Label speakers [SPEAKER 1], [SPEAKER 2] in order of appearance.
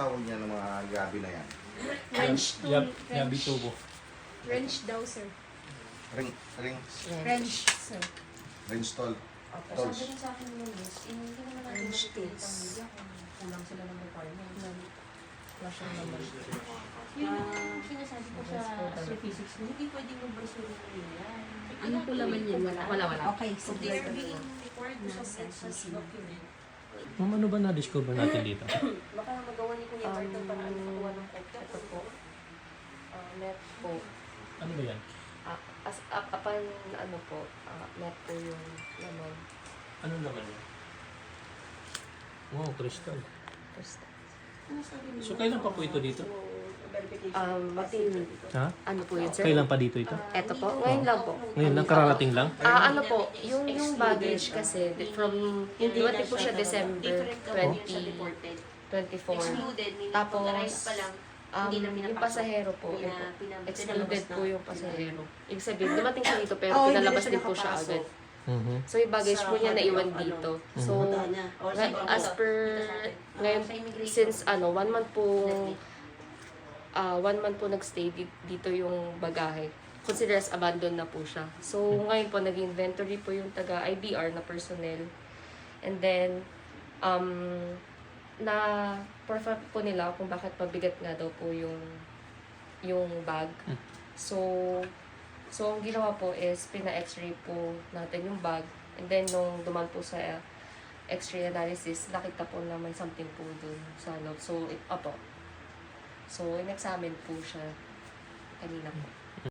[SPEAKER 1] tawag niya ng mga gabi na yan?
[SPEAKER 2] French tool.
[SPEAKER 3] Yab,
[SPEAKER 2] French,
[SPEAKER 3] yabi tubo.
[SPEAKER 2] French daw, sir.
[SPEAKER 1] Ring, ring,
[SPEAKER 2] French, sir.
[SPEAKER 1] ring stall.
[SPEAKER 4] Opo,
[SPEAKER 1] Tolls.
[SPEAKER 4] sabi sa akin ng list, eh, hindi naman natin
[SPEAKER 2] French tools.
[SPEAKER 4] ang media kung kulang sila ng requirement.
[SPEAKER 2] Flash naman.
[SPEAKER 4] Yun yung
[SPEAKER 2] Ah,
[SPEAKER 4] sinasabi ko sa sa physics mo, hindi pwedeng mag-braso ng yan.
[SPEAKER 2] Ano po laman yan? Wala.
[SPEAKER 4] Wala, wala.
[SPEAKER 2] Okay,
[SPEAKER 4] So
[SPEAKER 2] so
[SPEAKER 4] they are being required to submit such document.
[SPEAKER 3] Ma'am, ano ba na-discover natin dito?
[SPEAKER 4] Ng paraan na makuha ng.
[SPEAKER 5] Ito po. Uh, net po.
[SPEAKER 3] Ano ba yan?
[SPEAKER 5] Ah, as, up, upon ano po, ah, net po yung laman.
[SPEAKER 3] Ano naman yan? Wow, crystal.
[SPEAKER 4] Ano mo?
[SPEAKER 3] So, kailan pa po ito dito?
[SPEAKER 4] Verification.
[SPEAKER 5] um, matin,
[SPEAKER 3] Ha?
[SPEAKER 5] ano po yun, sir?
[SPEAKER 3] Kailan pa dito ito?
[SPEAKER 5] Eto po, ngayon lang po.
[SPEAKER 3] Ngayon lang, kararating lang?
[SPEAKER 5] Ah, ano po, yung yung baggage kasi from
[SPEAKER 4] Hindi
[SPEAKER 5] dumating po siya December
[SPEAKER 4] Different ka po siya
[SPEAKER 5] 20,
[SPEAKER 4] reported.
[SPEAKER 5] 24.
[SPEAKER 4] Excluded, meaning
[SPEAKER 5] Tapos,
[SPEAKER 4] authorized pa lang.
[SPEAKER 5] Um,
[SPEAKER 4] Hindi na
[SPEAKER 5] yung
[SPEAKER 4] pinapasok.
[SPEAKER 5] pasahero po,
[SPEAKER 4] Hindi na
[SPEAKER 5] po.
[SPEAKER 4] pinam-
[SPEAKER 5] excluded
[SPEAKER 4] pinalabas
[SPEAKER 5] po yung pasahero. Ibig sabihin, dumating siya dito pero
[SPEAKER 2] Oh, hindi na
[SPEAKER 5] pinalabas
[SPEAKER 2] siya
[SPEAKER 5] din po siya
[SPEAKER 2] nakapasok.
[SPEAKER 5] agad.
[SPEAKER 3] Mhm.
[SPEAKER 5] So yung baggage po niya
[SPEAKER 4] Sa
[SPEAKER 5] naiwan
[SPEAKER 4] ano,
[SPEAKER 5] dito.
[SPEAKER 3] Mhm.
[SPEAKER 5] So,
[SPEAKER 4] Punta niya. Or sa ibang
[SPEAKER 5] as per
[SPEAKER 4] Dito sa atin.
[SPEAKER 5] ngayon
[SPEAKER 4] sa immigration.
[SPEAKER 5] since ano one month po ah one month po nagstay di- dito yung bagahe consider as abandoned na po siya so ngayon po nag-inventory po yung taga IBR na personnel and then um na perfect po nila kung bakit mabigat nga daw po yung yung bag
[SPEAKER 3] Hmm.
[SPEAKER 5] so so ang ginawa po is pina-x-ray po natin yung bag and then nung duman po sa x-ray analysis, nakita po na may something po dun sa loob. So, it, opo. So, in-examine po siya kanina po.